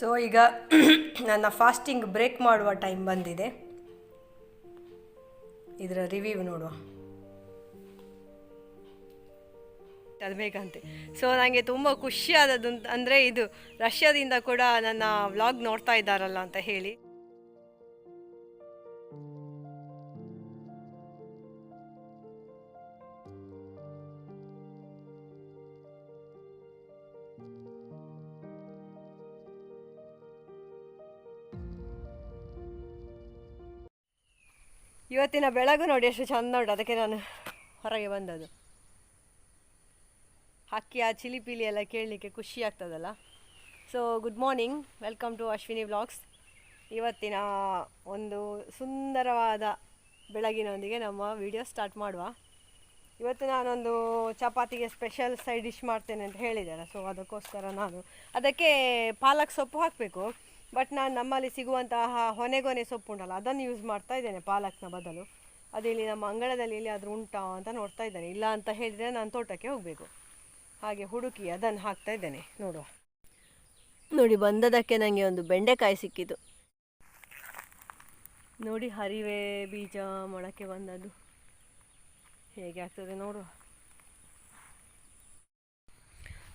So ಈಗ ನನ್ನ fasting break ಮಾಡುವ ಟೈಮ್ ಬಂದಿದೆ. ಇದರ ರಿವ್ಯೂ ನೋಡುವ. ಅದು ಬೇಕಂತೆ ಸೊ ನನಗೆ ತುಂಬ ಖುಷಿಯಾದದ್ದು ಅಂದರೆ ಇದು ರಷ್ಯಾದಿಂದ ಕೂಡ ನನ್ನ ವ್ಲಾಗ್ ನೋಡ್ತಾ ಇದ್ದಾರಲ್ಲ ಅಂತ ಹೇಳಿ. ಇವತ್ತಿನ ಬೆಳಗು ನೋಡಿ ಎಷ್ಟು ಚಂದ ಉಂಟು. ಅದಕ್ಕೆ ನಾನು ಹೊರಗೆ ಬಂದದ್ದು. ಹಕ್ಕಿ ಆ ಚಿಲಿಪಿಲಿ ಎಲ್ಲ ಕೇಳಲಿಕ್ಕೆ ಖುಷಿ ಆಗ್ತದಲ್ಲ. So good morning welcome to Ashwini vlogs ಇವತ್ತಿನ ಒಂದು ಸುಂದರವಾದ ಬೆಳಗಿನೊಂದಿಗೆ ನಮ್ಮ ವಿಡಿಯೋ ಸ್ಟಾರ್ಟ್ ಮಾಡುವ. ಇವತ್ತು ನಾನೊಂದು ಚಪಾತಿಗೆ ಸ್ಪೆಷಲ್ ಸೈಡ್ ಡಿಶ್ ಮಾಡ್ತೇನೆ ಅಂತ ಹೇಳಿದ್ದಾರೆ. ಸೊ ಅದಕ್ಕೋಸ್ಕರ ನಾನು ಅದಕ್ಕೆ ಪಾಲಕ್ ಸೊಪ್ಪು ಹಾಕಬೇಕು. ಬಟ್ ನಾನು ನಮ್ಮಲ್ಲಿ ಸಿಗುವಂತಹ ಹೊನೆಗೊನೆ ಸೊಪ್ಪು ಉಂಟಲ್ಲ, ಅದನ್ನು ಯೂಸ್ ಮಾಡ್ತಾ ಇದ್ದೇನೆ ಪಾಲಕ್ನ ಬದಲು. ಅದು ಇಲ್ಲಿ ನಮ್ಮ ಅಂಗಳದಲ್ಲಿ ಇಲ್ಲಿ ಆದರೂ ಉಂಟಾ ಅಂತ ನೋಡ್ತಾ ಇದ್ದೇನೆ. ಇಲ್ಲ ಅಂತ ಹೇಳಿದರೆ ನಾನು ತೋಟಕ್ಕೆ ಹೋಗಬೇಕು. ಹಾಗೆ ಹುಡುಕಿ ಅದನ್ನು ಹಾಕ್ತಾ ಇದ್ದೇನೆ. ನೋಡುವ. ನೋಡಿ, ಬಂದದಕ್ಕೆ ನನಗೆ ಒಂದು ಬೆಂಡೆಕಾಯಿ ಸಿಕ್ಕಿತು. ನೋಡಿ, ಹರಿವೆ ಬೀಜ ಮೊಳಕೆ ಬಂದದ್ದು. ಹೇಗೆ ಆಗ್ತದೆ ನೋಡುವ.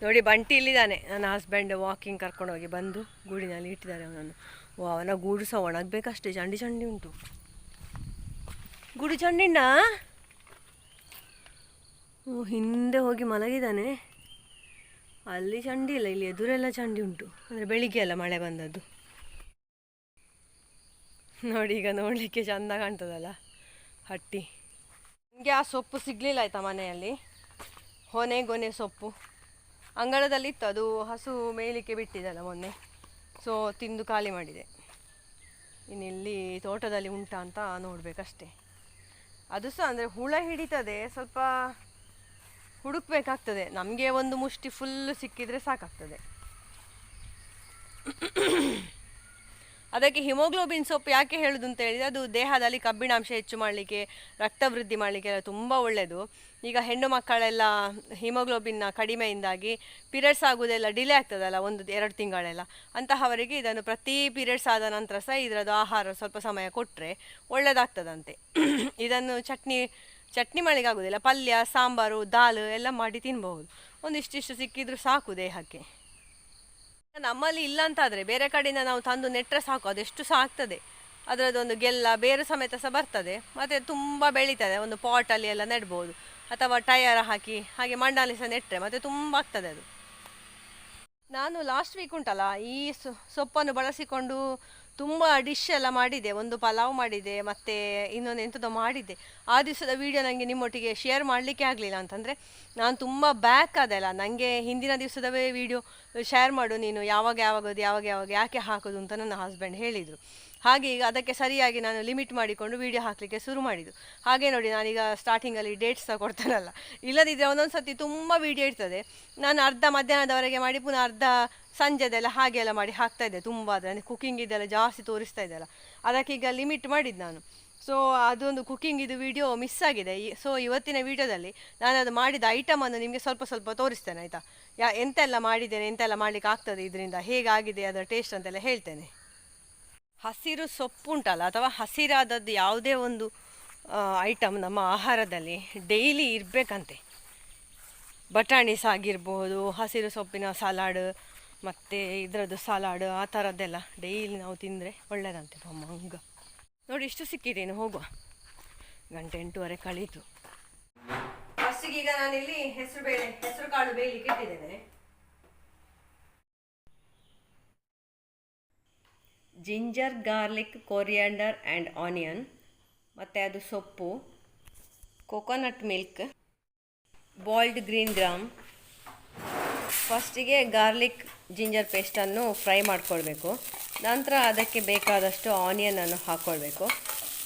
ನೋಡಿ ಬಂಟಿ ಇಲ್ಲಿದ್ದಾನೆ ನನ್ನ ಹಸ್ಬೆಂಡ್ ವಾಕಿಂಗ್ ಕರ್ಕೊಂಡು ಹೋಗಿ ಬಂದು ಗೂಡಿನಲ್ಲಿ ಇಟ್ಟಿದ್ದಾರೆ ಅವನನ್ನು. ಓ, ಅವನ ಗೂಡು ಸಹ ಒಣಗಬೇಕಷ್ಟೇ. ಚಂಡಿ ಚಂಡಿ ಉಂಟು. ಗೂಡು ಚಂಡಿಣ್ಣ ಓ, ಹಿಂದೆ ಹೋಗಿ ಮಲಗಿದ್ದಾನೆ. ಅಲ್ಲಿ ಚಂಡಿ ಇಲ್ಲ, ಇಲ್ಲಿ ಎದುರೆಲ್ಲ ಚಂಡಿ ಉಂಟು. ಅಂದರೆ ಬೆಳಿಗ್ಗೆ ಅಲ್ಲ ಮಳೆ ಬಂದದ್ದು. ನೋಡಿ, ಈಗ ನೋಡಲಿಕ್ಕೆ ಚಂದ ಕಾಣ್ತದಲ್ಲ ಹಟ್ಟಿ. ನನಗೆ ಆ ಸೊಪ್ಪು ಸಿಗಲಿಲ್ಲ ಆಯ್ತಾ ಮನೆಯಲ್ಲಿ? ಹೊನೆ ಗೊನೆ ಸೊಪ್ಪು. ಅಂಗಳದಲ್ಲಿತ್ತು. ಅದು ಹಸು ಮೇಯಲಿಕ್ಕೆ ಬಿಟ್ಟಿದ್ದಲ್ಲ ಮೊನ್ನೆ. ಸೊ ತಿಂದು ಖಾಲಿ ಮಾಡಿದೆ. ಇನ್ನಿಲ್ಲಿ ತೋಟದಲ್ಲಿ ಉಂಟಾ ಅಂತ ನೋಡಬೇಕಷ್ಟೆ. ಅದು ಸಹ ಅಂದರೆ ಹುಳ ಹಿಡಿತದೆ, ಸ್ವಲ್ಪ ಹುಡುಕ್ಬೇಕಾಗ್ತದೆ. ನಮಗೆ ಒಂದು ಮುಷ್ಟಿ ಫುಲ್ಲು ಸಿಕ್ಕಿದರೆ ಸಾಕಾಗ್ತದೆ. ಅದಕ್ಕೆ ಹಿಮೋಗ್ಲೋಬಿನ್ ಸೊಪ್ಪು ಯಾಕೆ ಹೇಳುದು ಅಂತ ಹೇಳಿದರೆ, ಅದು ದೇಹದಲ್ಲಿ ಕಬ್ಬಿಣಾಂಶ ಹೆಚ್ಚು ಮಾಡಲಿಕ್ಕೆ, ರಕ್ತ ವೃದ್ಧಿ ಮಾಡಲಿಕ್ಕೆ ಎಲ್ಲ ತುಂಬ ಒಳ್ಳೆಯದು ಈಗ ಹೆಣ್ಣು ಮಕ್ಕಳೆಲ್ಲ ಹಿಮೋಗ್ಲೋಬಿನ್ನ ಕಡಿಮೆಯಿಂದಾಗಿ ಪೀರಿಯಡ್ಸ್ ಆಗೋದೆಲ್ಲ ಡಿಲೇ ಆಗ್ತದಲ್ಲ, ಒಂದು ಎರಡು ತಿಂಗಳೆಲ್ಲ. ಅಂತಹವರಿಗೆ ಇದನ್ನು ಪ್ರತಿ ಪೀರಿಯಡ್ಸ್ ಆದ ನಂತರ ಸಹ ಇದರದ್ದು ಆಹಾರ ಸ್ವಲ್ಪ ಸಮಯ ಕೊಟ್ಟರೆ ಒಳ್ಳೆಯದಾಗ್ತದಂತೆ ಇದನ್ನು ಚಟ್ನಿ ಚಟ್ನಿ ಮಾಡಲಿಕ್ಕೆ ಆಗೋದಿಲ್ಲ. ಪಲ್ಯ, ಸಾಂಬಾರು, ದಾಲ್ ಎಲ್ಲ ಮಾಡಿ ತಿನ್ಬಹುದು. ಒಂದಿಷ್ಟಿಷ್ಟು ಸಿಕ್ಕಿದ್ರೂ ಸಾಕು ದೇಹಕ್ಕೆ. ನಮ್ಮಲ್ಲಿ ಇಲ್ಲ ಅಂತಾದರೆ ಬೇರೆ ಕಡೆಯಿಂದ ನಾವು ತಂದು ನೆಟ್ಟರೆ ಸಾಕು, ಅದೆಷ್ಟು ಸಹ ಆಗ್ತದೆ ಅದರದ್ದೊಂದು ಗೆಲ್ಲ ಬೇರು ಸಮೇತ ಸಹ ಬರ್ತದೆ. ಮತ್ತು ತುಂಬ ಬೆಳೀತದೆ, ಒಂದು ಪಾಟಲ್ಲಿ ಎಲ್ಲ ನೆಡ್ಬೋದು. ಅಥವಾ ಟಯರ್ ಹಾಕಿ, ಹಾಗೆ ಮಣ್ಣಲ್ಲಿ ಸಹ ನೆಟ್ಟರೆ ಮತ್ತು ತುಂಬ ಆಗ್ತದೆ ಅದು. ನಾನು ಲಾಸ್ಟ್ ವೀಕ್ ಉಂಟಲ್ಲ, ಈ ಸೊಪ್ಪನ್ನು ಬಳಸಿಕೊಂಡು ತುಂಬ ಡಿಶ್ ಎಲ್ಲ ಮಾಡಿದೆ. ಒಂದು ಪಲಾವ್ ಮಾಡಿದೆ, ಮತ್ತು ಇನ್ನೊಂದು ಎಂಥದೋ ಮಾಡಿದ್ದೆ ಆ ದಿವಸದ ವೀಡಿಯೋ ನನಗೆ ನಿಮ್ಮೊಟ್ಟಿಗೆ ಶೇರ್ ಮಾಡಲಿಕ್ಕೆ ಆಗಲಿಲ್ಲ ಅಂತಂದರೆ, ನಾನು ತುಂಬ ಬ್ಯಾಕ್ ಅದೆಲ್ಲ ನನಗೆ ಹಿಂದಿನ ದಿವಸದವೇ ವೀಡಿಯೋ ಶೇರ್ ಮಾಡು ನೀನು. ಯಾವಾಗ ಯಾವಾಗ ಅದು ಯಾವಾಗ ಯಾವಾಗ, ಯಾಕೆ ಹಾಕೋದು ಅಂತ ನನ್ನ ಹಸ್ಬೆಂಡ್ ಹೇಳಿದರು. ಹಾಗೆ ಈಗ ಅದಕ್ಕೆ ಸರಿಯಾಗಿ ನಾನು ಲಿಮಿಟ್ ಮಾಡಿಕೊಂಡು ವೀಡಿಯೋ ಹಾಕಲಿಕ್ಕೆ ಶುರು ಮಾಡಿದ್ದು. ಹಾಗೆ ನೋಡಿ, ನಾನೀಗ ಸ್ಟಾರ್ಟಿಂಗಲ್ಲಿ ಡೇಟ್ಸ್ ಸಹ ಕೊಡ್ತೇನಲ್ಲ. ಇಲ್ಲದಿದ್ದರೆ ಒಂದೊಂದು ಸರ್ತಿ ತುಂಬ ವೀಡಿಯೋ ಇರ್ತದೆ. ನಾನು ಅರ್ಧ ಮಧ್ಯಾಹ್ನದವರೆಗೆ ಮಾಡಿ, ಪುನಃ ಅರ್ಧ ಸಂಜೆದೆಲ್ಲ ಹಾಗೆಲ್ಲ ಮಾಡಿ ಹಾಕ್ತಾ ಇದ್ದೆ ತುಂಬ. ಅಂದರೆ ಕುಕಿಂಗ್ ಇದೆಲ್ಲ ಜಾಸ್ತಿ ತೋರಿಸ್ತಾ ಇದ್ದಲ್ಲ. ಅದಕ್ಕೆ ಈಗ ಲಿಮಿಟ್ ಮಾಡಿದ್ದು ನಾನು. ಸೊ ಅದೊಂದು ಕುಕ್ಕಿಂಗ್ ಇದು ವಿಡಿಯೋ ಮಿಸ್ ಆಗಿದೆ. ಸೊ ಇವತ್ತಿನ ವಿಡಿಯೋದಲ್ಲಿ ನಾನು ಅದು ಮಾಡಿದ ಐಟಮನ್ನು ನಿಮಗೆ ಸ್ವಲ್ಪ ಸ್ವಲ್ಪ ತೋರಿಸ್ತೇನೆ, ಆಯಿತಾ? ಯಾ, ಎಂತೆಲ್ಲ ಮಾಡಿದ್ದೇನೆ, ಎಂತೆಲ್ಲ ಮಾಡಲಿಕ್ಕೆ ಆಗ್ತದೆ ಇದರಿಂದ? ಹೇಗಾಗಿದೆ ಅದರ ಟೇಸ್ಟ್ ಅಂತೆಲ್ಲ ಹೇಳ್ತೇನೆ. ಹಸಿರು ಸೊಪ್ಪು ಉಂಟಲ್ಲ ಅಥವಾ ಹಸಿರಾದದ್ದು ಯಾವುದೇ ಒಂದು ಐಟಮ್ ನಮ್ಮ ಆಹಾರದಲ್ಲಿ ಡೈಲಿ ಇರಬೇಕಂತೆ. ಬಟಾಣಿ ಸಾಗಿರ್ಬೋದು, ಹಸಿರು ಸೊಪ್ಪಿನ ಸಲಾಡ್ ಮತ್ತು ಇದರದ್ದು ಸಲಾಡ್ ಆ ಥರದ್ದೆಲ್ಲ ಡೈಲಿ ನಾವು ತಿಂದರೆ ಒಳ್ಳೆಯದಂತೆ ಹಂಗ ನೋಡಿ, ಇಷ್ಟು ಸಿಕ್ಕಿದ್ದೇನೆ, ಹೋಗುವ. ಗಂಟೆ ಎಂಟೂವರೆ ಕಳೀತು. ಫಸ್ಟಿಗೆ ಈಗ ನಾನಿಲ್ಲಿ ಹೆಸರು ಬೇಳೆ, ಹೆಸರು ಕಾಳು ಬೇಯಲಿಕ್ಕೆ ಇಟ್ಟಿದ್ದೇನೆ. Ginger, garlic, coriander and onion. ಮತ್ತು ಅದು ಸೊಪ್ಪು. Coconut milk. Boiled green gram. ಫಸ್ಟಿಗೆ ಗಾರ್ಲಿಕ್ ಜಿಂಜರ್ ಪೇಸ್ಟನ್ನು ಫ್ರೈ ಮಾಡ್ಕೊಳ್ಬೇಕು. ನಂತರ ಅದಕ್ಕೆ ಬೇಕಾದಷ್ಟು ಆನಿಯನನ್ನು ಹಾಕ್ಕೊಳ್ಬೇಕು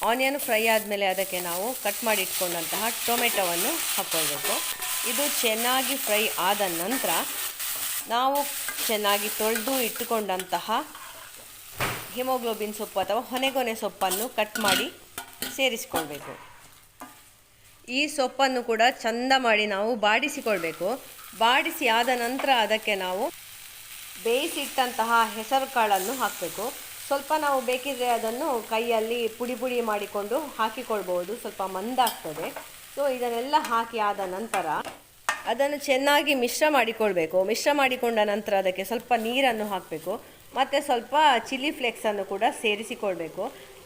ಆನಿಯನ್ ಫ್ರೈ ಆದಮೇಲೆ ಅದಕ್ಕೆ ನಾವು ಕಟ್ ಮಾಡಿ ಇಟ್ಕೊಂಡಂತಹ ಟೊಮೆಟೊವನ್ನು ಹಾಕ್ಕೊಳ್ಬೇಕು ಇದು ಚೆನ್ನಾಗಿ ಫ್ರೈ ಆದ ನಂತರ ನಾವು ಚೆನ್ನಾಗಿ ತೊಳೆದು ಇಟ್ಟುಕೊಂಡಂತಹ ಹಿಮೋಗ್ಲೋಬಿನ್ ಸೊಪ್ಪು ಅಥವಾ ಹೊನೆಗೊನೆ ಸೊಪ್ಪನ್ನು ಕಟ್ ಮಾಡಿ ಸೇರಿಸಿಕೊಳ್ಬೇಕು. ಈ ಸೊಪ್ಪನ್ನು ಕೂಡ ಚಂದ ಮಾಡಿ ನಾವು ಬಾಡಿಸಿಕೊಳ್ಬೇಕು. ಬಾಡಿಸಿ ಆದ ನಂತರ ಅದಕ್ಕೆ ನಾವು ಬೇಯಿಸಿಟ್ಟಂತಹ ಹೆಸರು ಕಾಳನ್ನು ಹಾಕಬೇಕು. ಸ್ವಲ್ಪ ನಾವು ಬೇಕಿದ್ರೆ ಅದನ್ನು ಕೈಯಲ್ಲಿ ಪುಡಿ ಪುಡಿ ಮಾಡಿಕೊಂಡು ಹಾಕಿಕೊಳ್ಬೋದು ಸ್ವಲ್ಪ ಮಂದಾಗ್ತದೆ ಸೊ ಇದನ್ನೆಲ್ಲ ಹಾಕಿ ಆದ ನಂತರ ಅದನ್ನು ಚೆನ್ನಾಗಿ ಮಿಶ್ರ ಮಾಡಿಕೊಳ್ಬೇಕು. ಮಿಶ್ರ ಮಾಡಿಕೊಂಡ ನಂತರ ಅದಕ್ಕೆ ಸ್ವಲ್ಪ ನೀರನ್ನು ಹಾಕಬೇಕು. ಮತ್ತು ಸ್ವಲ್ಪ ಚಿಲ್ಲಿ ಫ್ಲೇಕ್ಸನ್ನು ಕೂಡ ಸೇರಿಸಿಕೊಳ್ಬೇಕು.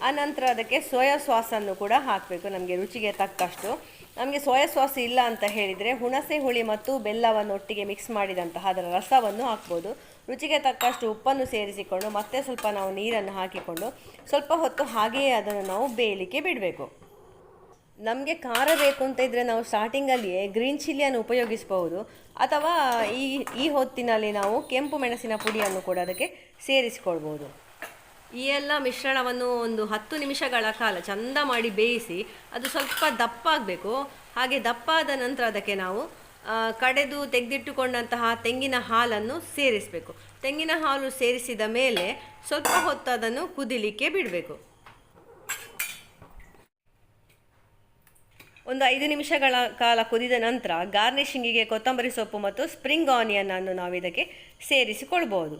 ಆನಂತರ ಅದಕ್ಕೆ ಸೋಯಾ ಸಾಸನ್ನು ಕೂಡ ಹಾಕಬೇಕು, ನಮಗೆ ರುಚಿಗೆ ತಕ್ಕಷ್ಟು. ನಮಗೆ ಸೋಯಾ ಸಾಸ್ ಇಲ್ಲ ಅಂತ ಹೇಳಿದರೆ ಹುಣಸೆ ಹುಳಿ ಮತ್ತು ಬೆಲ್ಲವನ್ನು ಒಟ್ಟಿಗೆ ಮಿಕ್ಸ್ ಮಾಡಿದಂತಹ ಅದರ ರಸವನ್ನು ಹಾಕ್ಬೋದು. ರುಚಿಗೆ ತಕ್ಕಷ್ಟು ಉಪ್ಪನ್ನು ಸೇರಿಸಿಕೊಂಡು ಮತ್ತೆ ಸ್ವಲ್ಪ ನಾವು ನೀರನ್ನು ಹಾಕಿಕೊಂಡು ಸ್ವಲ್ಪ ಹೊತ್ತು ಹಾಗೆಯೇ ಅದನ್ನು ನಾವು ಬೇಯಲಿಕ್ಕೆ ಬಿಡಬೇಕು. ನಮಗೆ ಖಾರ ಬೇಕು ಅಂತ ಇದ್ದರೆ ನಾವು ಸ್ಟಾರ್ಟಿಂಗಲ್ಲಿಯೇ ಗ್ರೀನ್ ಚಿಲ್ಲಿಯನ್ನು ಉಪಯೋಗಿಸಬಹುದು. ಅಥವಾ ಈ ಈ ಹೊತ್ತಿನಲ್ಲಿ ನಾವು ಕೆಂಪು ಮೆಣಸಿನ ಪುಡಿಯನ್ನು ಕೂಡ ಅದಕ್ಕೆ ಸೇರಿಸಿಕೊಳ್ಬೋದು ಈ ಎಲ್ಲ ಮಿಶ್ರಣವನ್ನು ಒಂದು ಹತ್ತು ನಿಮಿಷಗಳ ಕಾಲ ಚಂದ ಮಾಡಿ ಬೇಯಿಸಿ ಅದು ಸ್ವಲ್ಪ ದಪ್ಪ ಆಗಬೇಕು. ಹಾಗೆ ದಪ್ಪ ಆದ ನಂತರ ಅದಕ್ಕೆ ನಾವು ಕಡೆದು ತೆಗೆದಿಟ್ಟುಕೊಂಡಂತಹ ತೆಂಗಿನ ಹಾಲನ್ನು ಸೇರಿಸಬೇಕು. ತೆಂಗಿನ ಹಾಲು ಸೇರಿಸಿದ ಮೇಲೆ ಸ್ವಲ್ಪ ಹೊತ್ತು ಅದನ್ನು ಕುದಿಲಿಕ್ಕೆ ಬಿಡಬೇಕು. ಒಂದು ಐದು ನಿಮಿಷಗಳ ಕಾಲ ಕುದಿದ ನಂತರ ಗಾರ್ನಿಷಿಂಗಿಗೆ ಕೊತ್ತಂಬರಿ ಸೊಪ್ಪು ಮತ್ತು ಸ್ಪ್ರಿಂಗ್ ಆನಿಯನ್ ಅನ್ನು ನಾವು ಇದಕ್ಕೆ ಸೇರಿಸಿಕೊಳ್ಬೋದು.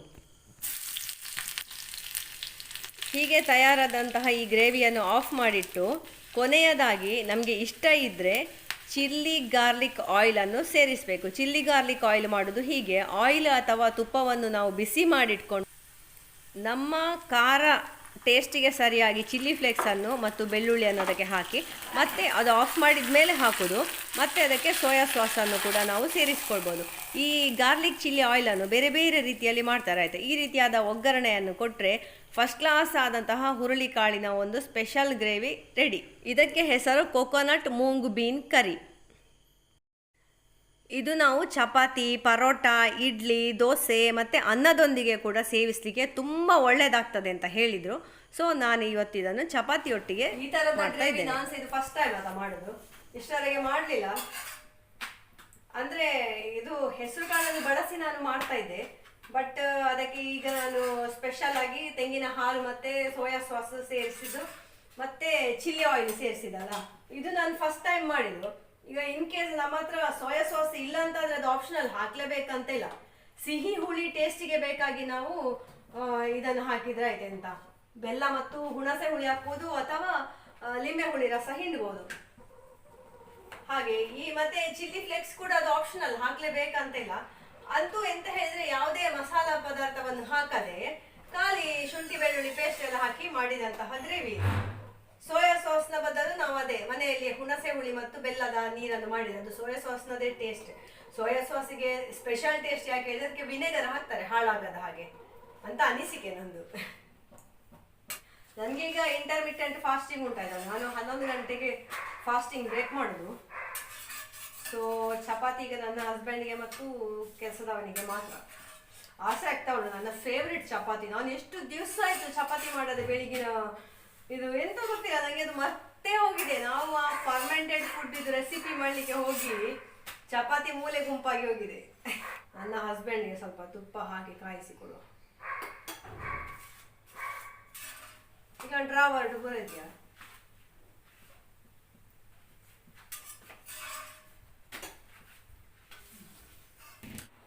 ಹೀಗೆ ತಯಾರಾದಂತಹ ಈ ಗ್ರೇವಿಯನ್ನು ಆಫ್ ಮಾಡಿಟ್ಟು ಕೊನೆಯದಾಗಿ ನಮಗೆ ಇಷ್ಟ ಇದ್ದರೆ ಚಿಲ್ಲಿ ಗಾರ್ಲಿಕ್ ಆಯಿಲನ್ನು ಸೇರಿಸಬೇಕು. ಚಿಲ್ಲಿ ಗಾರ್ಲಿಕ್ ಆಯಿಲ್ ಮಾಡೋದು ಹೀಗೆ. ಆಯಿಲ್ ಅಥವಾ ತುಪ್ಪವನ್ನು ನಾವು ಬಿಸಿ ಮಾಡಿಟ್ಕೊಂಡು ನಮ್ಮ ಖಾರ ಟೇಸ್ಟಿಗೆ ಸರಿಯಾಗಿ ಚಿಲ್ಲಿ ಫ್ಲೇಕ್ಸನ್ನು ಮತ್ತು ಬೆಳ್ಳುಳ್ಳಿಯನ್ನು ಅದಕ್ಕೆ ಹಾಕಿ, ಮತ್ತೆ ಅದು ಆಫ್ ಮಾಡಿದ ಮೇಲೆ ಹಾಕೋದು, ಮತ್ತೆ ಅದಕ್ಕೆ ಸೋಯಾ ಸಾಸನ್ನು ಕೂಡ ನಾವು ಸೇರಿಸ್ಕೊಳ್ಬೋದು. ಈ ಗಾರ್ಲಿಕ್ ಚಿಲ್ಲಿ ಆಯಿಲನ್ನು ಬೇರೆ ಬೇರೆ ರೀತಿಯಲ್ಲಿ ಮಾಡ್ತಾರೆ, ಆಯಿತು? ಈ ರೀತಿಯಾದ ಒಗ್ಗರಣೆಯನ್ನು ಕೊಟ್ಟರೆ ಫಸ್ಟ್ ಕ್ಲಾಸ್ ಆದಂತಹ ಹುರುಳಿಕಾಳಿನ ಒಂದು ಸ್ಪೆಷಲ್ ಗ್ರೇವಿ ರೆಡಿ ಇದಕ್ಕೆ ಹೆಸರು ಕೊಕೊನಟ್ ಮೂಂಗ್ ಬೀನ್ ಕರಿ ಇದು ನಾವು ಚಪಾತಿ ಪರೋಟ ಇಡ್ಲಿ ದೋಸೆ ಮತ್ತು ಅನ್ನದೊಂದಿಗೆ ಕೂಡ ಸೇವಿಸಲಿಕ್ಕೆ ತುಂಬ ಒಳ್ಳೆಯದಾಗ್ತದೆ ಅಂತ ಹೇಳಿದರು. ಸೊ ನಾನು ಇವತ್ತು ಇದನ್ನು ಚಪಾತಿಯೊಟ್ಟಿಗೆ ಈ ಥರ ಮಾಡ್ತಾ ಇದ್ದೇನೆ. ನಾನು ಇದು ಫಸ್ಟ್ ಟೈಮ್ ಅದ ಮಾಡೋದು. ಇಷ್ಟವರೆಗೆ ಮಾಡಲಿಲ್ಲ. ಅಂದರೆ ಇದು ಹೆಸರು ಕಾಳನ್ನು ಬಳಸಿ ನಾನು ಮಾಡ್ತಾ ಇದ್ದೆ. ಬಟ್ ಅದಕ್ಕೆ ಈಗ ನಾನು ಸ್ಪೆಷಲ್ ಆಗಿ ತೆಂಗಿನ ಹಾಲು ಮತ್ತೆ ಸೋಯಾ ಸಾಸ್ ಸೇರಿಸಿದ್ದು ಮತ್ತೆ ಚಿಲ್ಲಿ ಆಯಿಲ್ ಸೇರಿಸಿದಲ್ಲ ಇದು ನಾನು ಫಸ್ಟ್ ಟೈಮ್ ಮಾಡಿದ್ದು. ಈಗ ಇನ್ ಕೇಸ್ ನಮ್ಮ ಹತ್ರ ಸೋಯಾ ಸಾಸ್ ಇಲ್ಲ ಅಂತ ಆದ್ರೆ ಅದು ಆಪ್ಷನಲ್ ಹಾಕ್ಲೇಬೇಕಂತ ಇಲ್ಲ ಸಿಹಿ ಹುಳಿ ಟೇಸ್ಟಿಗೆ ಬೇಕಾಗಿ ನಾವು ಇದನ್ನ ಇದನ್ನು ಹಾಕಿದ್ರೆ ಆಯ್ತು ಅಂತ ಬೆಲ್ಲ ಮತ್ತು ಹುಣಸೆ ಹುಳಿ ಹಾಕ್ಬೋದು ಅಥವಾ ಲಿಂಬೆ ಹುಳಿ ರಸ ಹಿಂಡ್ಬೋದು. ಹಾಗೆ, ಈ ಮತ್ತೆ ಚಿಲ್ಲಿ ಫ್ಲೇಕ್ಸ್ ಕೂಡ ಅದು ಆಪ್ಷನಲ್ ಹಾಕ್ಲೇಬೇಕಂತ ಇಲ್ಲ ಅಂತೂ ಎಂತ ಹೇಳಿದ್ರೆ ಯಾವುದೇ ಮಸಾಲ ಪದಾರ್ಥವನ್ನು ಹಾಕದೆ, ಖಾಲಿ ಶುಂಠಿ ಬೆಳ್ಳುಳ್ಳಿ ಪೇಸ್ಟ್ ಎಲ್ಲ ಹಾಕಿ ಮಾಡಿದಂತಹ ಗ್ರೇವಿ ಸೋಯಾ ಸಾಸ್ನ ಬದಲು ನಾವು ಅದೇ, ಮನೆಯಲ್ಲಿ ಹುಣಸೆ ಹುಳಿ ಮತ್ತು ಬೆಲ್ಲದ ನೀರನ್ನು ಮಾಡಿದ್ದು ಸೋಯಾ ಸಾಸ್ನದೇ ಟೇಸ್ಟ್ ಸೋಯಾ ಸಾಸಿಗೆ ಸ್ಪೆಷಲ್ ಟೇಸ್ಟ್ ಯಾಕೆ ಹೇಳಿದ್ರೆ ವಿನೆಗರ್ ಹಾಕ್ತಾರೆ, ಹಾಳಾಗದ ಹಾಗೆ. ಅಂತ ಅನಿಸಿಕೆ ನಂದು. ನನಗೀಗ ಇಂಟರ್ಮಿಟೆಂಟ್ ಫಾಸ್ಟಿಂಗ್ ಉಂಟಾಯ್ತಲ್ಲ ನಾನು ಹನ್ನೊಂದು ಗಂಟೆಗೆ ಫಾಸ್ಟಿಂಗ್ ಬ್ರೇಕ್ ಮಾಡೋದು. ಸೊ ಚಪಾತಿ ಈಗ ನನ್ನ ಹಸ್ಬೆಂಡ್ಗೆ ಮತ್ತು ಕೆಲಸದವನಿಗೆ ಮಾತ್ರ. ಆಸೆ ಆಗ್ತಾ ಉಂಟು. ನನ್ನ ಫೇವ್ರೆಟ್ ಚಪಾತಿ. ನಾನು ಎಷ್ಟು ದಿವಸ ಆಯ್ತು ಚಪಾತಿ ಮಾಡೋದು ಬೆಳಿಗಿನ ಇದು ಎಂತ ಗೊತ್ತಿಲ್ಲ ನನಗೆ ಅದು ಮತ್ತೆ ಹೋಗಿದೆ. ನಾವು ಆ ಫರ್ಮೆಂಟೆಡ್ ಫುಡ್ ಇದು ರೆಸಿಪಿ ಮಾಡಲಿಕ್ಕೆ ಹೋಗಿ ಚಪಾತಿ ಮೂಲೆ ಗುಂಪಾಗಿ ಹೋಗಿದೆ. ನನ್ನ ಹಸ್ಬೆಂಡ್ಗೆ ಸ್ವಲ್ಪ ತುಪ್ಪ ಹಾಕಿ ಕಾಯಿಸಿಕೊಡುವ. ಈಗ ಡ್ರಾ ವರ್ಡ್ ಬರೋದ್ಯಾ?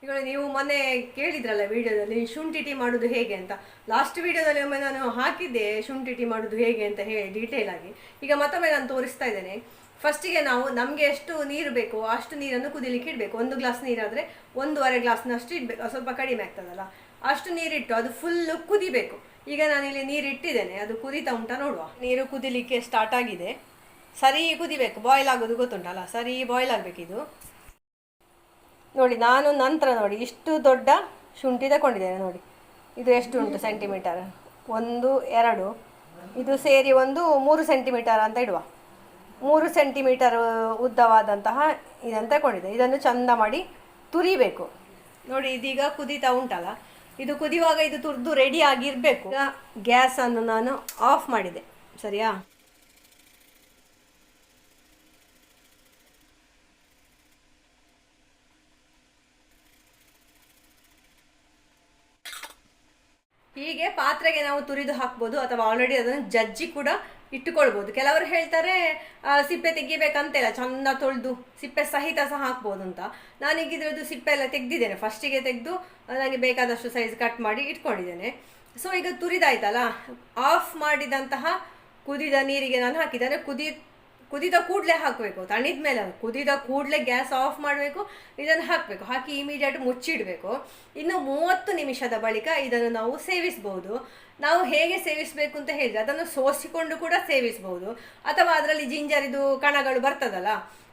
ಈಗ ನೀವು ಮೊನ್ನೆ ಕೇಳಿದ್ರಲ್ಲ ವಿಡಿಯೋದಲ್ಲಿ ಶುಂಠಿ ಟೀ ಮಾಡೋದು ಹೇಗೆ ಅಂತ. ಲಾಸ್ಟ್ ವಿಡಿಯೋದಲ್ಲಿ ಒಮ್ಮೆ ನಾನು ಹಾಕಿದ್ದೆ ಶುಂಠಿ ಟೀ ಮಾಡೋದು ಹೇಗೆ ಅಂತ ಹೇಳಿ ಡೀಟೇಲ್ ಆಗಿ. ಈಗ ಮತ್ತೊಮ್ಮೆ ನಾನು ತೋರಿಸ್ತಾ ಇದ್ದೇನೆ. ಫಸ್ಟಿಗೆ ನಾವು ನಮಗೆ ಎಷ್ಟು ನೀರು ಬೇಕು, ಅಷ್ಟು ನೀರನ್ನು ಕುದಿಲಿಕ್ಕೆ ಇಡಬೇಕು. ಒಂದು ಗ್ಲಾಸ್ ನೀರಾದರೆ ಒಂದೂವರೆ ಗ್ಲಾಸ್ನಷ್ಟು ಇಡಬೇಕು. ಸ್ವಲ್ಪ ಕಡಿಮೆ ಆಗ್ತದಲ್ಲ. ಅಷ್ಟು ನೀರಿಟ್ಟು ಅದು ಫುಲ್ಲು ಕುದಿಬೇಕು. ಈಗ ನಾನಿಲ್ಲಿ ನೀರು ಇಟ್ಟಿದ್ದೇನೆ ಅದು ಕುದೀತಾ ಉಂಟಾ ನೋಡುವ. ನೀರು ಕುದಿಲಿಕ್ಕೆ ಸ್ಟಾರ್ಟ್ ಆಗಿದೆ. ಸರಿ ಕುದಿಬೇಕು. ಬಾಯ್ಲ್ ಆಗೋದು ಗೊತ್ತುಂಟಲ್ಲ? ಸರಿ ಬಾಯ್ಲ್ ಆಗಬೇಕಿದು. ನೋಡಿ, ನಾನು ನಂತರ ನೋಡಿ, ಇಷ್ಟು ದೊಡ್ಡ ಶುಂಠಿ ತಗೊಂಡಿದ್ದೇನೆ ನೋಡಿ. ಇದು ಎಷ್ಟು ಉಂಟು ಸೆಂಟಿಮೀಟರ್ ಒಂದು, ಎರಡು. ಇದು ಸೇರಿ ಒಂದು ಮೂರು ಸೆಂಟಿಮೀಟರ್ ಅಂತ ಇಡುವ. ಮೂರು ಸೆಂಟಿಮೀಟರ್ ಉದ್ದವಾದಂತಹ ಇದನ್ನು ತಗೊಂಡಿದೆ ಇದನ್ನು ಚಂದ ಮಾಡಿ ತುರಿಬೇಕು. ನೋಡಿ, ಇದೀಗ ಕುದೀತಾ ಉಂಟಲ್ಲ? ಇದು ಕುದಿಯುವಾಗ ಇದು ತುರಿದು ರೆಡಿ ಆಗಿರಬೇಕು. ಗ್ಯಾಸನ್ನು ನಾನು ಆಫ್ ಮಾಡಿದೆ. ಸರಿಯಾ? ಹೀಗೆ ಪಾತ್ರೆಗೆ ನಾವು ತುರಿದು ಹಾಕ್ಬೋದು ಅಥವಾ ಆಲ್ರೆಡಿ ಅದನ್ನು ಜಜ್ಜಿ ಕೂಡ ಇಟ್ಟುಕೊಳ್ಬೋದು. ಕೆಲವರು ಹೇಳ್ತಾರೆ ಸಿಪ್ಪೆ ತೆಗಿಬೇಕಂತಿಲ್ಲ, ಚಂದ ತೊಳೆದು ಸಿಪ್ಪೆ ಸಹಿತ ಸಹ ಹಾಕ್ಬೋದು ಅಂತ. ನಾನೀಗ ಇದ್ರದ್ದು ಸಿಪ್ಪೆ ಎಲ್ಲ ತೆಗ್ದಿದ್ದೇನೆ. ಫಸ್ಟಿಗೆ ತೆಗೆದು ನನಗೆ ಬೇಕಾದಷ್ಟು ಸೈಜ್ ಕಟ್ ಮಾಡಿ ಇಟ್ಕೊಂಡಿದ್ದೇನೆ. ಸೊ ಈಗ ತುರಿದಾಯ್ತಲ್ಲ? ಆಫ್ ಮಾಡಿದಂತಹ ಕುದಿದ ನೀರಿಗೆ ನಾನು ಹಾಕಿದ್ದೇನೆ. ಕುದಿ ಕುದಿದ ಕೂಡಲೇ ಹಾಕಬೇಕು. ತಣಿದ ಮೇಲೆ. ಕುದಿದ ಕೂಡಲೇ ಗ್ಯಾಸ್ ಆಫ್ ಮಾಡಬೇಕು. ಇದನ್ನು ಹಾಕಬೇಕು. ಹಾಕಿ ಇಮಿಡಿಯೇಟ್ ಮುಚ್ಚಿಡಬೇಕು. ಇನ್ನು ಮೂವತ್ತು ನಿಮಿಷದ ಬಳಿಕ ಇದನ್ನು ನಾವು ಸೇವಿಸಬಹುದು ನಾವು ಹೇಗೆ ಸೇವಿಸಬೇಕು ಅಂತ ಹೇಳಿದ್ರೆ, ಅದನ್ನು ಸೋಸಿಕೊಂಡು ಕೂಡ ಸೇವಿಸಬಹುದು ಅಥವಾ ಅದರಲ್ಲಿ ಜಿಂಜರಿದು ಕಣಗಳು ಬರ್ತದಲ್ಲ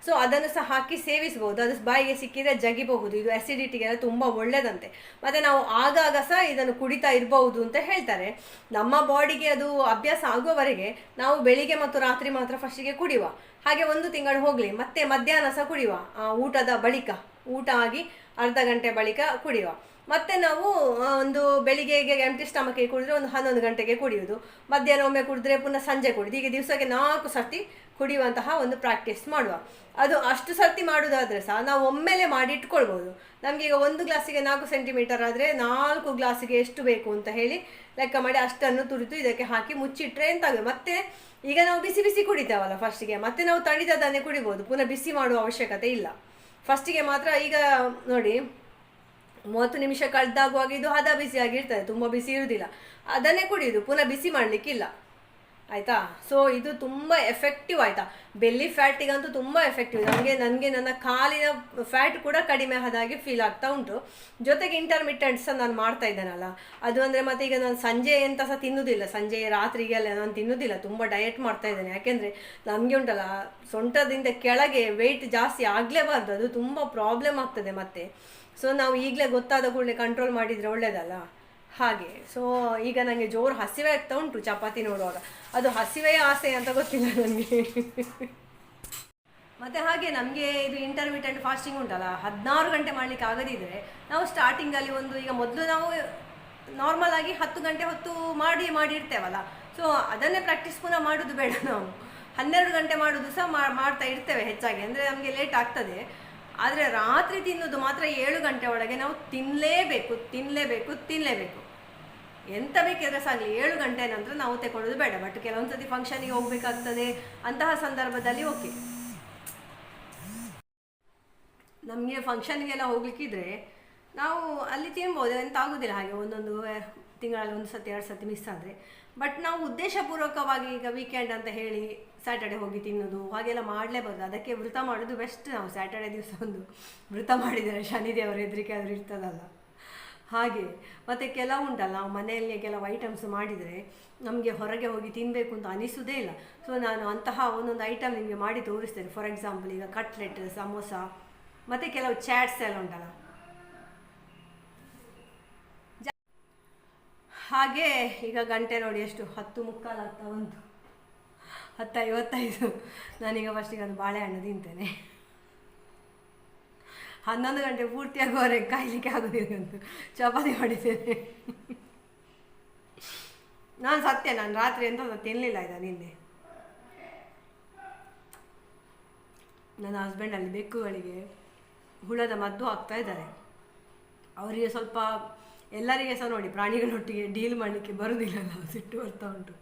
ಸೊ ಅದನ್ನು ಸಹ ಹಾಕಿ ಸೇವಿಸಬಹುದು. ಅದು ಬಾಯಿಗೆ ಸಿಕ್ಕಿದ್ರೆ ಜಗಿಬಹುದು. ಇದು ಅಸಿಡಿಟಿಗೆಲ್ಲ ತುಂಬ ಒಳ್ಳೆಯದಂತೆ ಮತ್ತೆ ನಾವು ಆಗಾಗ ಸಹ ಇದನ್ನು ಕುಡಿತಾ ಇರಬಹುದು ಅಂತ ಹೇಳ್ತಾರೆ. ನಮ್ಮ ಬಾಡಿಗೆ ಅದು ಅಭ್ಯಾಸ ಆಗುವವರೆಗೆ ನಾವು ಬೆಳಿಗ್ಗೆ ಮತ್ತು ರಾತ್ರಿ ಮಾತ್ರ ಫಸ್ಟಿಗೆ ಕುಡಿಯುವ. ಹಾಗೆ ಒಂದು ತಿಂಗಳು ಹೋಗಲಿ, ಮತ್ತೆ ಮಧ್ಯಾಹ್ನ ಸಹ ಕುಡಿಯುವ. ಊಟದ ಬಳಿಕ, ಊಟ ಆಗಿ ಅರ್ಧ ಗಂಟೆ ಬಳಿಕ ಕುಡಿಯುವ. ಮತ್ತೆ ನಾವು ಒಂದು ಬೆಳಿಗ್ಗೆಗೆ ಎಂಟಿ ಸ್ಟಮಕ್ಗೆ ಕುಡಿದ್ರೆ ಒಂದು ಹನ್ನೊಂದು ಗಂಟೆಗೆ ಕುಡಿಯುವುದು. ಮಧ್ಯಾಹ್ನ ಒಮ್ಮೆ ಕುಡಿದ್ರೆ ಪುನಃ ಸಂಜೆ ಕುಡಿದು. ಹೀಗೆ ದಿವಸಕ್ಕೆ ನಾಲ್ಕು ಸರ್ತಿ ಕುಡಿಯುವಂತಹ ಒಂದು ಪ್ರಾಕ್ಟೀಸ್ ಮಾಡುವ. ಅದು ಅಷ್ಟು ಸರ್ತಿ ಮಾಡೋದಾದ್ರೆ ಸಹ ನಾವು ಒಮ್ಮೆಲೆ ಮಾಡಿ ಇಟ್ಕೊಳ್ಬೋದು. ನಮಗೆ ಈಗ ಒಂದು ಗ್ಲಾಸಿಗೆ ನಾಲ್ಕು ಸೆಂಟಿಮೀಟರ್ ಆದರೆ ನಾಲ್ಕು ಗ್ಲಾಸಿಗೆ ಎಷ್ಟು ಬೇಕು ಅಂತ ಹೇಳಿ ಲೆಕ್ಕ ಮಾಡಿ ಅಷ್ಟನ್ನು ತುರಿದು ಇದಕ್ಕೆ ಹಾಕಿ ಮುಚ್ಚಿಟ್ರೆ ಎಂತಾಗುತ್ತೆ ಮತ್ತೆ ಈಗ ನಾವು ಬಿಸಿ ಬಿಸಿ ಕುಡಿತೇವಲ್ಲ ಫಸ್ಟಿಗೆ ಮತ್ತೆ ನಾವು ತಣಿದದನ್ನೇ ಕುಡಿಬೋದು. ಪುನಃ ಬಿಸಿ ಮಾಡುವ ಅವಶ್ಯಕತೆ ಇಲ್ಲ. ಫಸ್ಟಿಗೆ ಮಾತ್ರ ಈಗ ನೋಡಿ ಮೂವತ್ತು ನಿಮಿಷ ಕಳೆದಾಗುವಾಗ ಇದು ಹದ ಬಿಸಿ ಆಗಿರ್ತದೆ ತುಂಬ ಬಿಸಿ ಇರುವುದಿಲ್ಲ ಅದನ್ನೇ ಕುಡಿಯೋದು, ಪುನಃ ಬಿಸಿ ಮಾಡಲಿಕ್ಕಿಲ್ಲ. ಆಯಿತಾ? ಸೊ ಇದು ತುಂಬ ಎಫೆಕ್ಟಿವ್ ಆಯಿತಾ? ಬೆಲ್ಲಿ ಫ್ಯಾಟಿಗಂತೂ ತುಂಬ ಎಫೆಕ್ಟಿವ್ ನನಗೆ ನನಗೆ ನನ್ನ ಕಾಲಿನ ಫ್ಯಾಟ್ ಕೂಡ ಕಡಿಮೆ ಆದಾಗೆ ಫೀಲ್ ಆಗ್ತಾ ಉಂಟು. ಜೊತೆಗೆ ಇಂಟರ್ಮಿಟೆಡ್ಸ್ ಸಹ ನಾನು ಮಾಡ್ತಾ ಇದ್ದೇನಲ್ಲ, ಅದು ಅಂದರೆ ಮತ್ತೆ ಈಗ ನಾನು ಸಂಜೆ ಎಂತ ಸಹ ತಿನ್ನುವುದಿಲ್ಲ ಸಂಜೆ, ರಾತ್ರಿಗೆಲ್ಲ ನಾನು ತಿನ್ನುವುದಿಲ್ಲ ತುಂಬ ಡಯಟ್ ಮಾಡ್ತಾ ಇದ್ದೇನೆ. ಯಾಕೆಂದರೆ ನಮಗೆ ಉಂಟಲ್ಲ, ಸೊಂಟದಿಂದ ಕೆಳಗೆ ವೆಯ್ಟ್ ಜಾಸ್ತಿ ಆಗಲೇಬಾರ್ದು. ಅದು ತುಂಬ ಪ್ರಾಬ್ಲಮ್ ಆಗ್ತದೆ ಮತ್ತೆ. ಸೊ ನಾವು ಈಗಲೇ ಗೊತ್ತಾದ ಕೂಡಲೇ ಕಂಟ್ರೋಲ್ ಮಾಡಿದರೆ ಒಳ್ಳೇದಲ್ಲ? ಹಾಗೆ. ಸೊ ಈಗ ನನಗೆ ಜೋರು ಹಸಿವೆ ಆಗ್ತಾ ಉಂಟು ಚಪಾತಿ ನೋಡುವಾಗ. ಅದು ಹಸಿವೆಯ ಆಸೆ ಅಂತ ಗೊತ್ತಿಲ್ಲ ನನಗೆ. ಮತ್ತೆ ಹಾಗೆ ನಮಗೆ ಇದು ಇಂಟರ್ಮಿಟೆಂಟ್ ಫಾಸ್ಟಿಂಗ್ ಉಂಟಲ್ಲ? ಹದಿನಾರು ಗಂಟೆ ಮಾಡಲಿಕ್ಕೆ ಆಗದಿದ್ದರೆ ನಾವು ಸ್ಟಾರ್ಟಿಂಗಲ್ಲಿ ಒಂದು ಈಗ ಮೊದಲು ನಾವು ನಾರ್ಮಲ್ ಆಗಿ ಹತ್ತು ಗಂಟೆ ಹೊತ್ತು ಮಾಡಿ ಮಾಡಿ ಇರ್ತೇವಲ್ಲ? ಸೊ ಅದನ್ನೇ ಪ್ರಾಕ್ಟೀಸ್ ಪುನಃ ಮಾಡೋದು ಬೇಡ ನಾವು. ಹನ್ನೆರಡು ಗಂಟೆ ಮಾಡೋದು ಸಹ ಮಾಡ್ತಾ ಇರ್ತೇವೆ ಹೆಚ್ಚಾಗಿ. ಅಂದರೆ ನಮಗೆ ಲೇಟ್ ಆಗ್ತದೆ. ಆದರೆ ರಾತ್ರಿ ತಿನ್ನೋದು ಮಾತ್ರ ಏಳು ಗಂಟೆ ಒಳಗೆ ನಾವು ತಿನ್ನಲೇಬೇಕು ತಿನ್ನಲೇಬೇಕು ತಿನ್ನಲೇಬೇಕು ಎಂತ ಬೇಕಿದ್ರೆ ಸಾಗಲಿ ಏಳು ಗಂಟೆ ನಂತರ ನಾವು ತಗೊಳ್ಳೋದು ಬೇಡ. ಬಟ್ ಕೆಲವೊಂದು ಸತಿ ಫಂಕ್ಷನಿಗೆ ಹೋಗ್ಬೇಕಾಗ್ತದೆ. ಅಂತಹ ಸಂದರ್ಭದಲ್ಲಿ ಓಕೆ ನಮಗೆ ಫಂಕ್ಷನ್ಗೆಲ್ಲ ಹೋಗ್ಲಿಕ್ಕಿದ್ರೆ ನಾವು ಅಲ್ಲಿ ತಿನ್ಬೋದು, ಎಂತ ಆಗೋದಿಲ್ಲ. ಹಾಗೆ ಒಂದೊಂದು ತಿಂಗಳಲ್ಲಿ ಒಂದು ಸತಿ ಎರಡು ಸತಿ ಮಿಸ್ ಆದರೆ. ಬಟ್ ನಾವು ಉದ್ದೇಶಪೂರ್ವಕವಾಗಿ ಈಗ ವೀಕೆಂಡ್ ಅಂತ ಹೇಳಿ ಸ್ಯಾಟರ್ಡೆ ಹೋಗಿ ತಿನ್ನೋದು, ಹಾಗೆಲ್ಲ ಮಾಡಲೇಬಾರ್ದು. ಅದಕ್ಕೆ ವೃತ ಮಾಡೋದು ಬೆಸ್ಟ್ ನಾವು ಸ್ಯಾಟರ್ಡೆ ದಿವಸ ಒಂದು ವೃತ ಮಾಡಿದರೆ ಶನಿದೇವರ ಹೆದರಿಕೆ ಆದರೂ ಇರ್ತದಲ್ಲ. ಹಾಗೆ. ಮತ್ತು ಕೆಲವು ಉಂಟಲ್ಲ, ನಾವು ಮನೆಯಲ್ಲಿ ಕೆಲವು ಐಟಮ್ಸ್ ಮಾಡಿದರೆ ನಮಗೆ ಹೊರಗೆ ಹೋಗಿ ತಿನ್ನಬೇಕು ಅಂತ ಅನಿಸೋದೇ ಇಲ್ಲ. ಸೊ ನಾನು ಅಂತಹ ಒಂದೊಂದು ಐಟಮ್ ನಿಮಗೆ ಮಾಡಿ ತೋರಿಸ್ತೇನೆ. ಫಾರ್ ಎಕ್ಸಾಂಪಲ್ ಈಗ ಕಟ್ಲೆಟ್ ಸಮೋಸ, ಮತ್ತು ಕೆಲವು ಚಾಟ್ಸ್ ಎಲ್ಲ ಉಂಟಲ್ಲ. ಹಾಗೆ ಈಗ ಗಂಟೆ ನೋಡಿ ಎಷ್ಟು ಹತ್ತು ಮುಕ್ಕಾಲು ಆಗ್ತಾ ಉಂಟು ಹತ್ತು ಐವತ್ತೈದು ನಾನೀಗ ಫಸ್ಟಿಗೆ ಒಂದು ಬಾಳೆಹಣ್ಣು ತಿಂತೇನೆ. ಹನ್ನೊಂದು ಗಂಟೆ ಪೂರ್ತಿಯಾಗುವವರೆಗೆ ಕಾಯ್ಲಿಕ್ಕೆ ಆಗೋದಿಲ್ಲ ಅಂತ ಚಪಾತಿ ಮಾಡಿದ್ದೇನೆ. ನಾನು ಸತ್ಯ, ನಾನು ರಾತ್ರಿ ಎಂತ ತಿನ್ನಲಿಲ್ಲ ಇದ ನಿನ್ನೆ. ನನ್ನ ಹಸ್ಬೆಂಡ್ ಅಲ್ಲಿ ಬೆಕ್ಕುಗಳಿಗೆ ಹುಳದ ಮದ್ದು ಹಾಕ್ತಾ ಇದ್ದಾರೆ. ಅವರಿಗೆ ಸ್ವಲ್ಪ ಎಲ್ಲರಿಗೆ ಸಹ ನೋಡಿ, ಪ್ರಾಣಿಗಳೊಟ್ಟಿಗೆ ಡೀಲ್ ಮಾಡಲಿಕ್ಕೆ ಬರುವುದಿಲ್ಲ ನಾವು ಸಿಟ್ಟು ಬರ್ತಾ ಉಂಟು.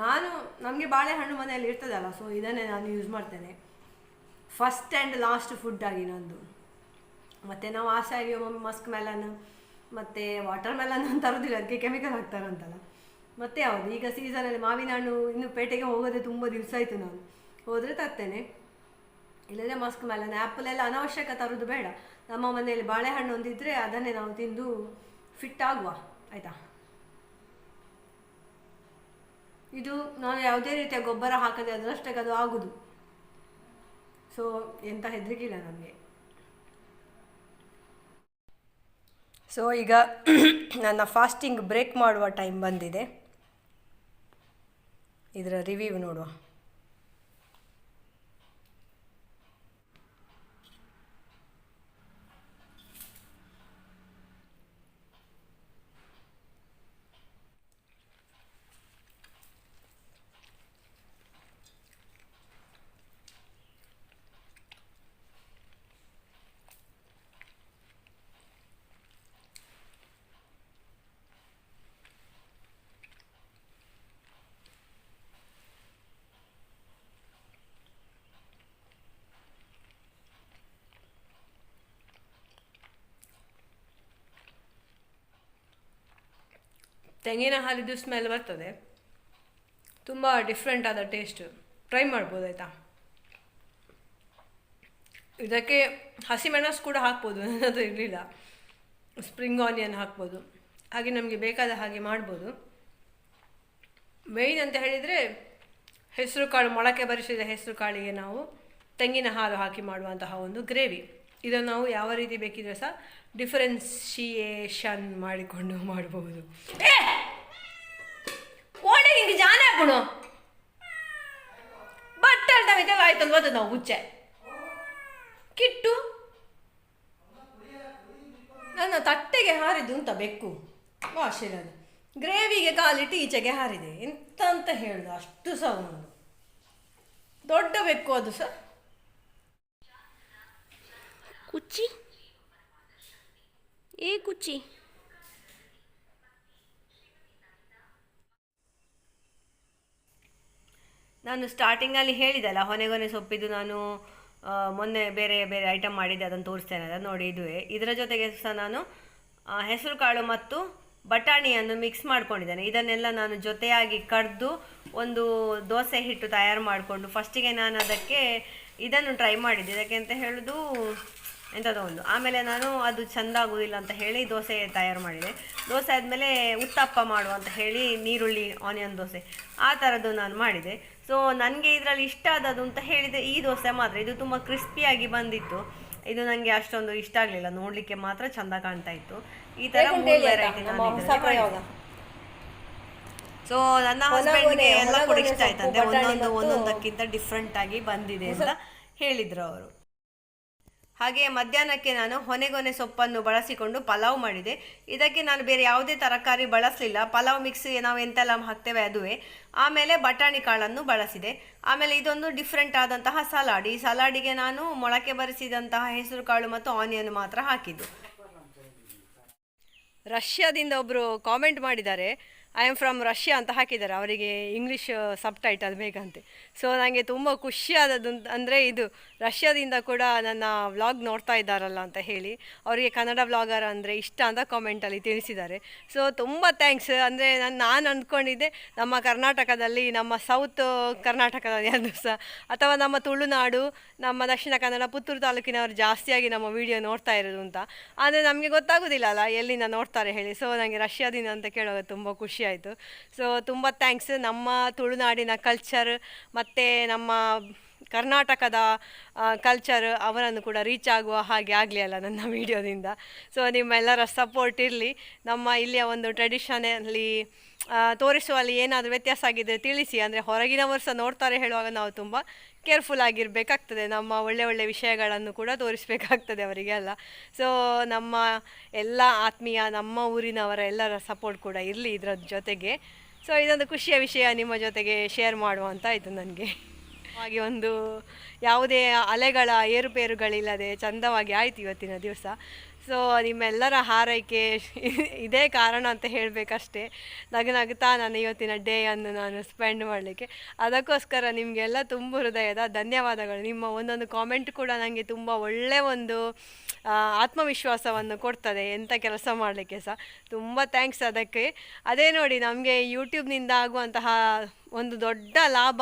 ನಾನು, ನಮಗೆ ಬಾಳೆಹಣ್ಣು ಮನೆಯಲ್ಲಿ ಇರ್ತದಲ್ಲ ಸೊ ಇದನ್ನೇ ನಾನು ಯೂಸ್ ಮಾಡ್ತೇನೆ. ಫಸ್ಟ್ ಆ್ಯಂಡ್ ಲಾಸ್ಟ್ ಫುಡ್ ಆಗಿ ನಂದು. ಮತ್ತು ನಾವು ಆಸೆ ಆಗಿ ಮಸ್ಕ್ ಮೆಲನ್ ಮತ್ತು ವಾಟರ್ ಮೆಲನ್ ತರೋದಿಲ್ಲ, ಅದಕ್ಕೆ ಕೆಮಿಕಲ್ ಹಾಕ್ತಾರಂತಲ್ಲ ಮತ್ತೆ ಯಾವುದು ಈಗ ಸೀಸನಲ್ಲಿ ಮಾವಿನ ಹಣ್ಣು ಇನ್ನು ಪೇಟೆಗೆ ಹೋಗೋದೇ ತುಂಬ ದಿವಸ ಆಯಿತು ನಾನು. ಹೋದರೆ ತರ್ತೇನೆ. ಇಲ್ಲದ್ರೆ ಮಾಸ್ಕ್ ಆ್ಯಪಲ್ ಎಲ್ಲ ಅನಾವಶ್ಯಕ ತರೋದು ಬೇಡ. ನಮ್ಮ ಮನೆಯಲ್ಲಿ ಬಾಳೆಹಣ್ಣು ಒಂದಿದ್ರೆ ಅದನ್ನೇ ನಾವು ತಿಂದು ಫಿಟ್ ಆಗುವ, ಆಯಿತಾ? ಇದು ನಾನು ಯಾವುದೇ ರೀತಿಯ ಗೊಬ್ಬರ ಹಾಕದೆ ಅದರಷ್ಟಕ್ಕೆ ಅದು ಆಗುದು. ಸೊ ಎಂತ ಹೆದರಿಕಿಲ್ಲ ನಮಗೆ. ಸೊ ಈಗ ನನ್ನ ಫಾಸ್ಟಿಂಗ್ ಬ್ರೇಕ್ ಮಾಡುವ ಟೈಮ್ ಬಂದಿದೆ. ಇದರ ರಿವ್ಯೂ ನೋಡುವ. ತೆಂಗಿನ ಹಾಲಿದ್ದು ಸ್ಮೆಲ್ ಬರ್ತದೆ. ತುಂಬ ಡಿಫ್ರೆಂಟ್ ಆದ ಟೇಸ್ಟ್ ಟ್ರೈ ಮಾಡ್ಬೋದು, ಆಯಿತಾ? ಇದಕ್ಕೆ ಹಸಿಮೆಣಸು ಕೂಡ ಹಾಕ್ಬೋದು ನನ್ನದು ಇರಲಿಲ್ಲ. ಸ್ಪ್ರಿಂಗ್ ಆನಿಯನ್ ಹಾಕ್ಬೋದು. ಹಾಗೆ ನಮಗೆ ಬೇಕಾದ ಹಾಗೆ ಮಾಡ್ಬೋದು. ಮೇಯ್ನ್ ಅಂತ ಹೇಳಿದರೆ ಹೆಸರು ಕಾಳು ಮೊಳಕೆ ಬರಿಸಿದ ಹೆಸರು ಕಾಳಿಗೆ ನಾವು ತೆಂಗಿನ ಹಾಲು ಹಾಕಿ ಮಾಡುವಂತಹ ಒಂದು ಗ್ರೇವಿ ಇದನ್ನು ನಾವು ಯಾವ ರೀತಿ ಬೇಕಿದ್ರೆ ಸಹ ಡಿಫರೆನ್ಸಿಯೇಷನ್ ಮಾಡಿಕೊಂಡು ಮಾಡಬಹುದು ಕೋಣೆ ಜಾನ ಹಾಕೋಣ ಬಟ್ಟೆ ಇದೆಲ್ಲ ಆಯ್ತು ಅಂತ ನಾವು ಹುಚ್ಚೆ ಕಿಟ್ಟು. ನನ್ನ ತಟ್ಟೆಗೆ ಹಾರಿದ್ದು ಅಂತ ಬೆಕ್ಕು. ವಾಶಿರೋದು ಗ್ರೇವಿಗೆ ಕಾಲಿಟ್ಟು ಈಚೆಗೆ ಹಾರಿದೆ. ಎಂತ ಅಂತ ಹೇಳುದು? ಅಷ್ಟು ಸಹ ಒಂದು ದೊಡ್ಡ ಬೆಕ್ಕು ಅದು ಸಹ. ಕುಚ್ಚಿ? ಏ ಕುಚ್ಚಿ? ನಾನು ಸ್ಟಾರ್ಟಿಂಗಲ್ಲಿ ಹೇಳಿದಲ್ಲ ಹೊನೆಗೊನೆ ಸೊಪ್ಪಿದ್ದು ನಾನು ಮೊನ್ನೆ ಬೇರೆ ಬೇರೆ ಐಟಮ್ ಮಾಡಿದ್ದೆ, ಅದನ್ನು ತೋರಿಸ್ತೇನೆ, ಅದನ್ನು ನೋಡಿ ಇದುವೇ. ಇದರ ಜೊತೆಗೆ ಸಹ ನಾನು ಹೆಸರುಕಾಳು ಮತ್ತು ಬಟಾಣಿಯನ್ನು ಮಿಕ್ಸ್ ಮಾಡ್ಕೊಂಡಿದ್ದೇನೆ. ಇದನ್ನೆಲ್ಲ ನಾನು ಜೊತೆಯಾಗಿ ಕಡ್ದು ಒಂದು ದೋಸೆ ಹಿಟ್ಟು ತಯಾರು ಮಾಡಿಕೊಂಡು ಫಸ್ಟಿಗೆ ನಾನು ಅದಕ್ಕೆ ಇದನ್ನು ಟ್ರೈ ಮಾಡಿದ್ದೆ. ಇದಕ್ಕೆ ಅಂತ ಹೇಳೋದು ಎಂಥದೋ ಒಂದು. ಆಮೇಲೆ ನಾನು ಅದು ಚೆಂದ ಆಗೋದಿಲ್ಲ ಅಂತ ಹೇಳಿ ದೋಸೆ ತಯಾರು ಮಾಡಿದೆ. ದೋಸೆ ಆದಮೇಲೆ ಉತ್ತಪ್ಪ ಮಾಡು ಅಂತ ಹೇಳಿ ನೀರುಳ್ಳಿ ಆನಿಯನ್ ದೋಸೆ. ಆ ಥರದ್ದು ನಾನು ಮಾಡಿದೆ. ಸೊ ನನಗೆ ಇದರಲ್ಲಿ ಇಷ್ಟ ಆದದ್ದು ಅಂತ ಹೇಳಿದರೆ ಈ ದೋಸೆ ಮಾತ್ರ. ಇದು ತುಂಬ ಕ್ರಿಸ್ಪಿಯಾಗಿ ಬಂದಿತ್ತು. ಇದು ನನಗೆ ಅಷ್ಟೊಂದು ಇಷ್ಟ ಆಗಲಿಲ್ಲ. ನೋಡಲಿಕ್ಕೆ ಮಾತ್ರ ಚೆಂದ ಕಾಣ್ತಾ ಇತ್ತು. ಈ ಥರ ಮೂರು ವೆರೈಟಿ ಸೊ ನನ್ನ ಹಸ್ಬೆಂಡ್ಗೆ ಎಲ್ಲ ಕೂಡ ಇಷ್ಟ ಆಯ್ತಂತೆ. ಒಂದೊಂದು ಒಂದೊಂದಕ್ಕಿಂತ ಡಿಫ್ರೆಂಟ್ ಆಗಿ ಬಂದಿದೆ ಅಂತ ಹೇಳಿದ್ರು ಅವರು. ಹಾಗೆ ಮಧ್ಯಾಹ್ನಕ್ಕೆ ನಾನು ಹೊನೆಗೊನೆ ಸೊಪ್ಪನ್ನು ಬಳಸಿಕೊಂಡು ಪಲಾವ್ ಮಾಡಿದೆ. ಇದಕ್ಕೆ ನಾನು ಬೇರೆ ಯಾವುದೇ ತರಕಾರಿ ಬಳಸಲಿಲ್ಲ. ಪಲಾವ್ ಮಿಕ್ಸ್ ನಾವು ಎಂತೆಲ್ಲ ಹಾಕ್ತೇವೆ ಅದುವೇ. ಆಮೇಲೆ ಬಟಾಣಿ ಕಾಳನ್ನು ಬಳಸಿದೆ. ಆಮೇಲೆ ಇದೊಂದು ಡಿಫ್ರೆಂಟ್ ಆದಂತಹ ಸಲಾಡ್. ಈ ಸಲಾಡಿಗೆ ನಾನು ಮೊಳಕೆ ಬರೆಸಿದಂತಹ ಹೆಸರು ಕಾಳು ಮತ್ತು ಆನಿಯನ್ ಮಾತ್ರ ಹಾಕಿದ್ದು. ರಷ್ಯಾದಿಂದ ಒಬ್ಬರು ಕಾಮೆಂಟ್ ಮಾಡಿದ್ದಾರೆ. ಐ ಆಮ್ ಫ್ರಮ್ ರಷ್ಯಾ ಅಂತ ಹಾಕಿದ್ದಾರೆ. ಅವರಿಗೆ ಇಂಗ್ಲೀಷ್ ಸಬ್ ಟೈಟಲ್ ಬೇಕಂತೆ ಸೊ ನನಗೆ ತುಂಬ ಖುಷಿಯಾದದ್ದು ಅಂದರೆ ಇದು ರಷ್ಯಾದಿಂದ ಕೂಡ ನನ್ನ ವ್ಲಾಗ್ ನೋಡ್ತಾ ಇದ್ದಾರಲ್ಲ ಅಂತ ಹೇಳಿ. ಅವರಿಗೆ ಕನ್ನಡ ವ್ಲಾಗರ್ ಅಂದರೆ ಇಷ್ಟ ಅಂತ ಕಾಮೆಂಟಲ್ಲಿ ತಿಳಿಸಿದ್ದಾರೆ. ಸೊ ತುಂಬ ಥ್ಯಾಂಕ್ಸ್ ಅಂದರೆ ನಾನು ನಾನು ಅಂದ್ಕೊಂಡಿದ್ದೆ ನಮ್ಮ ಕರ್ನಾಟಕದಲ್ಲಿ, ನಮ್ಮ ಸೌತ್ ಕರ್ನಾಟಕದಲ್ಲಿ ಅದು ಸಹ. ಅಥವಾ ನಮ್ಮ ತುಳುನಾಡು, ನಮ್ಮ ದಕ್ಷಿಣ ಕನ್ನಡ, ಪುತ್ತೂರು ತಾಲೂಕಿನವರು ಜಾಸ್ತಿಯಾಗಿ ನಮ್ಮ ವಿಡಿಯೋ ನೋಡ್ತಾ ಇರೋದು ಅಂತ. ಆದರೆ ನಮಗೆ ಗೊತ್ತಾಗೋದಿಲ್ಲ ಅಲ್ಲ, ಎಲ್ಲಿಂದ ನೋಡ್ತಾರೆ ಹೇಳಿ. ಸೊ ನನಗೆ ರಷ್ಯಾದಿಂದ ಅಂತ ಕೇಳೋದು ತುಂಬ ಖುಷಿ ಆಯಿತು ಸೊ ತುಂಬ ಥ್ಯಾಂಕ್ಸ್ ನಮ್ಮ ತುಳುನಾಡಿನ ಕಲ್ಚರ್ ಮತ್ತು ನಮ್ಮ ಕರ್ನಾಟಕದ ಕಲ್ಚರ್ ಅವರನ್ನು ಕೂಡ ರೀಚ್ ಆಗುವ ಹಾಗೆ ಆಗಲಿ ಅಲ್ಲ ನನ್ನ ವಿಡಿಯೋದಿಂದ. ಸೊ ನಿಮ್ಮೆಲ್ಲರ ಸಪೋರ್ಟ್ ಇರಲಿ. ನಮ್ಮ ಇಲ್ಲಿಯ ಒಂದು ಟ್ರೆಡಿಷನಲ್ಲಿ ತೋರಿಸುವಲ್ಲಿ ಏನಾದರೂ ವ್ಯತ್ಯಾಸ ಆಗಿದ್ದರೆ ತಿಳಿಸಿ. ಅಂದರೆ ಹೊರಗಿನವರು ಸಹ ನೋಡ್ತಾರೆ ಹೇಳುವಾಗ ನಾವು ತುಂಬ ಕೇರ್ಫುಲ್ ಆಗಿರಬೇಕಾಗ್ತದೆ. ನಮ್ಮ ಒಳ್ಳೆ ಒಳ್ಳೆ ವಿಷಯಗಳನ್ನು ಕೂಡ ತೋರಿಸಬೇಕಾಗ್ತದೆ ಅವರಿಗೆ ಅಲ್ಲ. ಸೊ ನಮ್ಮ ಎಲ್ಲ ಆತ್ಮೀಯ, ನಮ್ಮ ಊರಿನವರ ಎಲ್ಲರ ಸಪೋರ್ಟ್ ಕೂಡ ಇರಲಿ ಇದರ ಜೊತೆಗೆ. ಸೊ ಇದೊಂದು ಖುಷಿಯ ವಿಷಯ ನಿಮ್ಮ ಜೊತೆಗೆ ಶೇರ್ ಮಾಡುವಂತ ಆಯಿತು ನನಗೆ. ಹಾಗೆ ಒಂದು ಯಾವುದೇ ಅಲೆಗಳ ಏರುಪೇರುಗಳಿಲ್ಲದೆ ಚಂದವಾಗಿ ಆಯ್ತು ಇವತ್ತಿನ ದಿವಸ. ಸೊ ನಿಮ್ಮೆಲ್ಲರ ಹಾರೈಕೆ ಇದೇ ಕಾರಣ ಅಂತ ಹೇಳಬೇಕಷ್ಟೇ. ನಗು ನಗುತ್ತಾ ನಾನು ಇವತ್ತಿನ ಡೇ ಅನ್ನು ನಾನು ಸ್ಪೆಂಡ್ ಮಾಡಲಿಕ್ಕೆ. ಅದಕ್ಕೋಸ್ಕರ ನಿಮಗೆಲ್ಲ ತುಂಬ ಹೃದಯದ ಧನ್ಯವಾದಗಳು. ನಿಮ್ಮ ಒಂದೊಂದು ಕಾಮೆಂಟ್ ಕೂಡ ನನಗೆ ತುಂಬ ಒಳ್ಳೆಯ ಒಂದು ಆತ್ಮವಿಶ್ವಾಸವನ್ನು ಕೊಡ್ತದೆ ಎಂಥ ಕೆಲಸ ಮಾಡಲಿಕ್ಕೆ ಸಹ. ತುಂಬ ಥ್ಯಾಂಕ್ಸ್ ಅದಕ್ಕೆ. ಅದೇ ನೋಡಿ ನಮಗೆ ಯೂಟ್ಯೂಬ್ನಿಂದ ಆಗುವಂತಹ ಒಂದು ದೊಡ್ಡ ಲಾಭ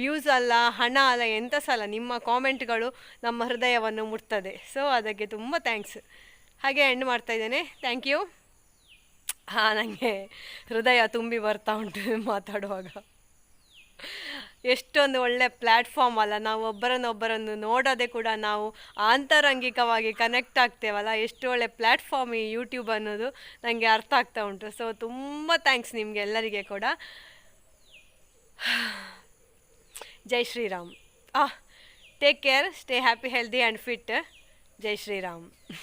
ವ್ಯೂಸ್ ಅಲ್ಲ, ಹಣ ಅಲ್ಲ ಎಂಥ ಸಲ ನಿಮ್ಮ ಕಾಮೆಂಟ್ಗಳು ನಮ್ಮ ಹೃದಯವನ್ನು ಮುಟ್ತದೆ. ಸೊ ಅದಕ್ಕೆ ತುಂಬ ಥ್ಯಾಂಕ್ಸ್ ಹಾಗೆ ಎಂಡ್ ಮಾಡ್ತಾ ಇದ್ದೇನೆ. ಥ್ಯಾಂಕ್ ಯು ಹಾಂ ನನಗೆ ಹೃದಯ ತುಂಬಿ ಬರ್ತಾ ಉಂಟು ಮಾತಾಡುವಾಗ. ಎಷ್ಟೊಂದು ಒಳ್ಳೆ ಪ್ಲ್ಯಾಟ್ಫಾರ್ಮ್ ಅಲ್ಲ. ನಾವು ಒಬ್ಬರನ್ನೊಬ್ಬರನ್ನು ನೋಡೋದೇ ಕೂಡ ನಾವು ಆಂತರಂಗಿಕವಾಗಿ ಕನೆಕ್ಟ್ ಆಗ್ತೇವಲ್ಲ. ಎಷ್ಟು ಒಳ್ಳೆ ಪ್ಲ್ಯಾಟ್ಫಾರ್ಮ್ ಈ ಯೂಟ್ಯೂಬ್ ಅನ್ನೋದು ನನಗೆ ಅರ್ಥ ಆಗ್ತಾ ಉಂಟು. ಸೊ ತುಂಬ ಥ್ಯಾಂಕ್ಸ್ ನಿಮಗೆ ಎಲ್ಲರಿಗೆ ಕೂಡ. Jai Shriram. Ah take care stay happy healthy and fit Jai Shriram.